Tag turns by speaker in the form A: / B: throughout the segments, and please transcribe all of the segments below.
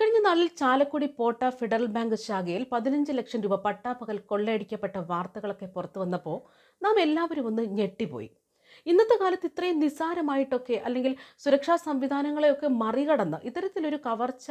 A: ഇക്കഴിഞ്ഞ നാളിൽ ചാലക്കുടി പോട്ട federal bank ശാഖയിൽ പതിനഞ്ച് ലക്ഷം രൂപ പട്ടാപ്പകൽ കൊള്ളയടിക്കപ്പെട്ട വാർത്തകളൊക്കെ പുറത്തു വന്നപ്പോൾ നാം എല്ലാവരും ഒന്ന് ഞെട്ടിപ്പോയി. ഇന്നത്തെ കാലത്ത് ഇത്രയും നിസ്സാരമായിട്ടൊക്കെ അല്ലെങ്കിൽ സുരക്ഷാ സംവിധാനങ്ങളെയൊക്കെ മറികടന്ന് ഇത്തരത്തിലൊരു കവർച്ച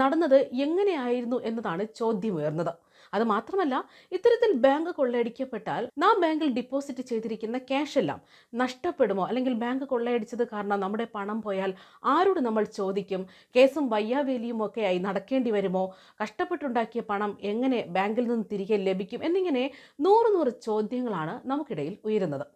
A: നടന്നത് എങ്ങനെയായിരുന്നു എന്നതാണ് ചോദ്യമുയർന്നത് അത് മാത്രമല്ല ഇത്തരത്തിൽ ബാങ്ക് കൊള്ളയടിക്കപ്പെട്ടാൽ നാം ബാങ്കിൽ ഡിപ്പോസിറ്റ് ചെയ്തിരിക്കുന്ന ക്യാഷ് എല്ലാം നഷ്ടപ്പെടുമോ? അല്ലെങ്കിൽ ബാങ്ക് കൊള്ളയടിച്ചത് കാരണം നമ്മുടെ പണം പോയാൽ ആരോട് നമ്മൾ ചോദിക്കും? കേസും വയ്യാവേലിയും ഒക്കെ ആയി നടക്കേണ്ടി വരുമോ? കഷ്ടപ്പെട്ടുണ്ടാക്കിയ പണം എങ്ങനെ ബാങ്കിൽ നിന്ന് തിരികെ ലഭിക്കും? എന്നിങ്ങനെ നൂറ് നൂറ് ചോദ്യങ്ങളാണ് നമുക്കിടയിൽ ഉയരുന്നത്.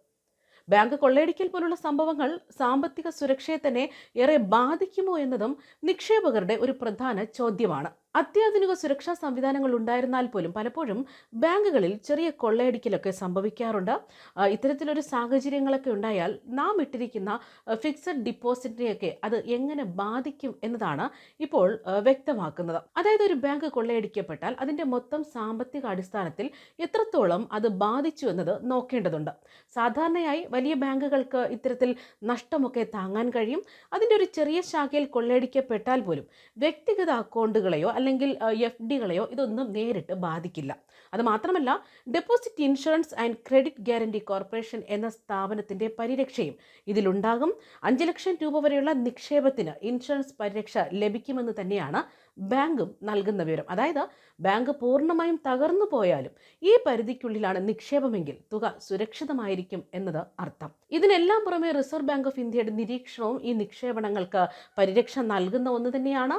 A: ബാങ്ക് കൊള്ളയടിക്കൽ പോലുള്ള സംഭവങ്ങൾ സാമ്പത്തിക സുരക്ഷയെ തന്നെ ഏറെ ബാധിക്കുമോ എന്നതും നിക്ഷേപകരുടെ ഒരു പ്രധാന ചോദ്യമാണ്. അത്യാധുനിക സുരക്ഷാ സംവിധാനങ്ങൾ ഉണ്ടായിരുന്നാൽ പോലും പലപ്പോഴും ബാങ്കുകളിൽ ചെറിയ കൊള്ളയടിക്കലൊക്കെ സംഭവിക്കാറുണ്ട്. ഇത്തരത്തിലൊരു സാഹചര്യങ്ങളൊക്കെ ഉണ്ടായാൽ നാം ഇട്ടിരിക്കുന്ന ഫിക്സഡ് ഡിപ്പോസിറ്റിനെയൊക്കെ അത് എങ്ങനെ ബാധിക്കും എന്നതാണ് ഇപ്പോൾ വ്യക്തമാക്കുന്നത്. അതായത് ഒരു ബാങ്ക് കൊള്ളയടിക്കപ്പെട്ടാൽ അതിന്റെ മൊത്തം സാമ്പത്തിക അടിസ്ഥാനത്തിൽ എത്രത്തോളം അത് ബാധിച്ചു എന്നത് നോക്കേണ്ടതുണ്ട്. സാധാരണയായി വലിയ ബാങ്കുകൾക്ക് ഇത്തരത്തിൽ നഷ്ടമൊക്കെ താങ്ങാൻ കഴിയും. അതിന്റെ ഒരു ചെറിയ ശാഖയിൽ കൊള്ളയടിക്കപ്പെട്ടാൽ പോലും വ്യക്തിഗത അക്കൗണ്ടുകളെയോ അല്ലെങ്കിൽ എഫ് ഡികളെയോ ഇതൊന്നും നേരിട്ട് ബാധിക്കില്ല. അത് മാത്രമല്ല deposit insurance and credit guarantee corporation എന്ന സ്ഥാപനത്തിന്റെ പരിരക്ഷയും ഇതിലുണ്ടാകും. അഞ്ച് ലക്ഷം രൂപ വരെയുള്ള നിക്ഷേപത്തിന് ഇൻഷുറൻസ് പരിരക്ഷ ലഭിക്കുമെന്ന് തന്നെയാണ് ബാങ്കും നൽകുന്ന വിവരം. അതായത് ബാങ്ക് പൂർണമായും തകർന്നു പോയാലും ഈ പരിധിക്കുള്ളിലാണ് നിക്ഷേപമെങ്കിൽ തുക സുരക്ഷിതമായിരിക്കും എന്നത് അർത്ഥം. ഇതിനെല്ലാം പുറമെ റിസർവ് ബാങ്ക് ഓഫ് ഇന്ത്യയുടെ നിരീക്ഷണവും ഈ നിക്ഷേപണങ്ങൾക്ക് പരിരക്ഷ നൽകുന്ന ഒന്ന് തന്നെയാണ്.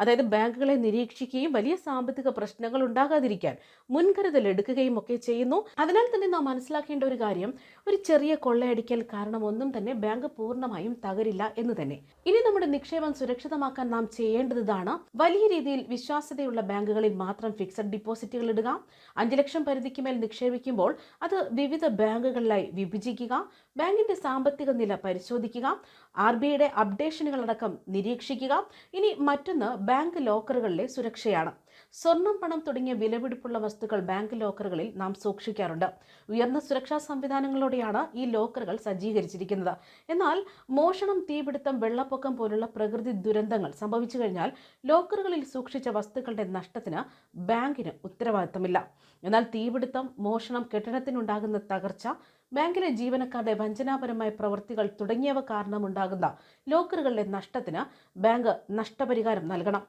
A: അതായത് ബാങ്കുകളെ നിരീക്ഷിക്കുകയും വലിയ സാമ്പത്തിക പ്രശ്നങ്ങൾ ഉണ്ടാകാതിരിക്കാൻ മുൻകരുതൽ എടുക്കുകയും ഒക്കെ ചെയ്യുന്നു. അതിനാൽ തന്നെ നാം മനസ്സിലാക്കേണ്ട ഒരു കാര്യം ഒരു ചെറിയ കൊള്ളയടിക്കൽ കാരണം ഒന്നും തന്നെ ബാങ്ക് പൂർണമായും തകരില്ല എന്ന് തന്നെ. ഇനി നമ്മുടെ നിക്ഷേപം സുരക്ഷിതമാക്കാൻ നാം ചെയ്യേണ്ടതാണ് വലിയ രീതിയിൽ വിശ്വാസ്യതയുള്ള ബാങ്കുകളിൽ മാത്രം ഫിക്സഡ് ഡിപ്പോസിറ്റുകൾ ഇടുക അഞ്ച് ലക്ഷം പരിധിക്ക് മേൽ നിക്ഷേപിക്കുമ്പോൾ അത് വിവിധ ബാങ്കുകളിലായി വിഭജിക്കുക ബാങ്കിന്റെ സാമ്പത്തിക നില പരിശോധിക്കുക ആർ ബി ഐയുടെ അപ്ഡേഷനുകളടക്കം നിരീക്ഷിക്കുക. ഇനി മറ്റൊന്ന് ബാങ്ക് ലോക്കറുകളിലെ സുരക്ഷയാണ്. സ്വർണം പണം തുടങ്ങിയ വിലപിടിപ്പുള്ള വസ്തുക്കൾ ബാങ്ക് ലോക്കറുകളിൽ നാം സൂക്ഷിക്കാറുണ്ട്. ഉയർന്ന സുരക്ഷാ സംവിധാനങ്ങളോടെയാണ് ഈ ലോക്കറുകൾ സജ്ജീകരിച്ചിരിക്കുന്നത്. എന്നാൽ മോഷണം തീപിടുത്തം വെള്ളപ്പൊക്കം പോലുള്ള പ്രകൃതി ദുരന്തങ്ങൾ സംഭവിച്ചു കഴിഞ്ഞാൽ ലോക്കറുകളിൽ സൂക്ഷിച്ച വസ്തുക്കളുടെ നഷ്ടത്തിന് ബാങ്കിന് ഉത്തരവാദിത്തമില്ല. എന്നാൽ തീപിടുത്തം മോഷണം കെട്ടിടത്തിനുണ്ടാകുന്ന തകർച്ച ബാങ്കിലെ ജീവനക്കാരുടെ വഞ്ചനാപരമായ പ്രവൃത്തികൾ തുടങ്ങിയവ കാരണമുണ്ടാകുന്ന ലോക്കറുകളുടെ നഷ്ടത്തിന് ബാങ്ക് നഷ്ടപരിഹാരം നൽകണം.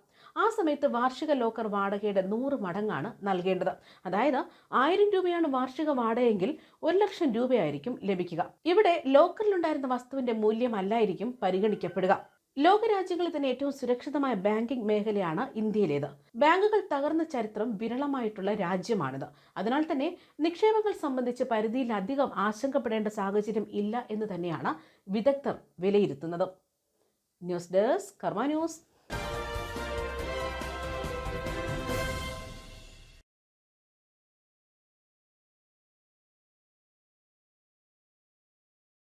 A: ആ സമയത്ത് വാർഷിക ലോക്കർ വാടകയുടെ നൂറ് മടങ്ങാണ് നൽകേണ്ടത്. അതായത് ആയിരം രൂപയാണ് വാർഷിക വാടകയെങ്കിൽ ഒരു ലക്ഷം രൂപയായിരിക്കും ലഭിക്കുക. ഇവിടെ ലോക്കറിലുണ്ടായിരുന്ന വസ്തുവിന്റെ മൂല്യമല്ലായിരിക്കും പരിഗണിക്കപ്പെടുക. ലോകരാജ്യങ്ങളിൽ തന്നെ ഏറ്റവും സുരക്ഷിതമായ ബാങ്കിംഗ് മേഖലയാണ് ഇന്ത്യയിലേത്. ബാങ്കുകൾ തകർന്ന ചരിത്രം വിരളമായിട്ടുള്ള രാജ്യമാണിത്. അതിനാൽ തന്നെ നിക്ഷേപങ്ങൾ സംബന്ധിച്ച് പരിധിയിലധികം ആശങ്കപ്പെടേണ്ട സാഹചര്യം ഇല്ല എന്ന് തന്നെയാണ് വിദഗ്ധർ വിലയിരുത്തുന്നത്. News desk Karma news.